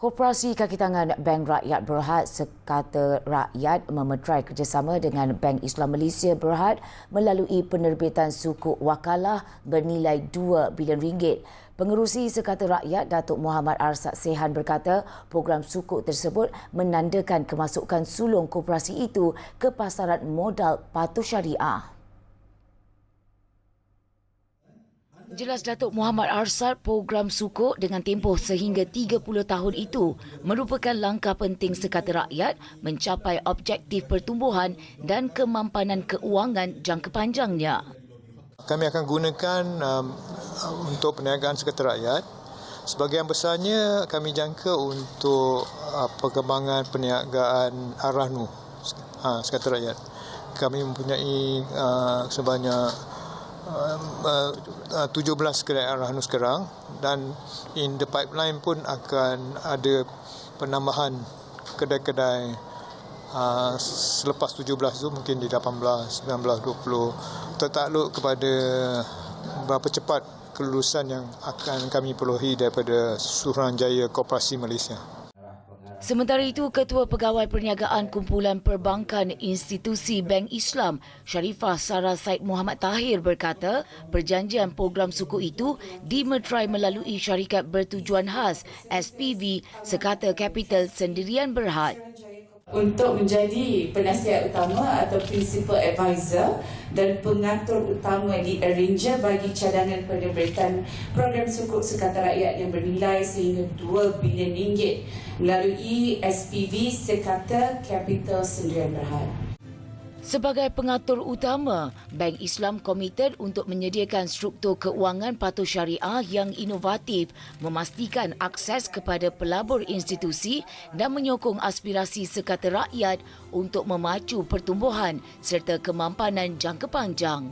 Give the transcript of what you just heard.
Koperasi Kaki Tangan Bank Rakyat Berhad Sekata Rakyat memetrai kerjasama dengan Bank Islam Malaysia Berhad melalui penerbitan sukuk wakalah bernilai 2 bilion ringgit. Pengerusi Sekata Rakyat Datuk Muhammad Arsad Sehan berkata program sukuk tersebut menandakan kemasukan sulung koperasi itu ke pasaran modal patuh syariah. Jelas Datuk Muhammad Arsad program sukuk dengan tempoh sehingga 30 tahun itu merupakan langkah penting sekata rakyat mencapai objektif pertumbuhan dan kemampanan keuangan jangka panjangnya. Kami akan gunakan um, untuk perniagaan sekata rakyat. Sebagian besarnya kami jangka untuk uh, perkembangan perniagaan arah nu uh, sekata rakyat. Kami mempunyai uh, sebanyak uh, uh, 17 kedai Arhanus sekarang dan in the pipeline pun akan ada penambahan kedai-kedai uh, selepas 17 tu mungkin di 18, 19, 20 tertakluk kepada berapa cepat kelulusan yang akan kami perolehi daripada Suruhanjaya Koperasi Malaysia. Sementara itu, Ketua Pegawai Perniagaan Kumpulan Perbankan Institusi Bank Islam, Sharifah Sarah Said Muhammad Tahir berkata, perjanjian program suku itu dimeterai melalui syarikat bertujuan khas SPV Sekata Capital Sendirian Berhad untuk menjadi penasihat utama atau principal advisor dan pengatur utama di arranger bagi cadangan penerbitan program sukuk sekata rakyat yang bernilai sehingga 2 bilion ringgit melalui SPV Sekata Capital Sendirian Berhad. Sebagai pengatur utama, Bank Islam komited untuk menyediakan struktur keuangan patuh syariah yang inovatif, memastikan akses kepada pelabur institusi dan menyokong aspirasi sekata rakyat untuk memacu pertumbuhan serta kemampanan jangka panjang.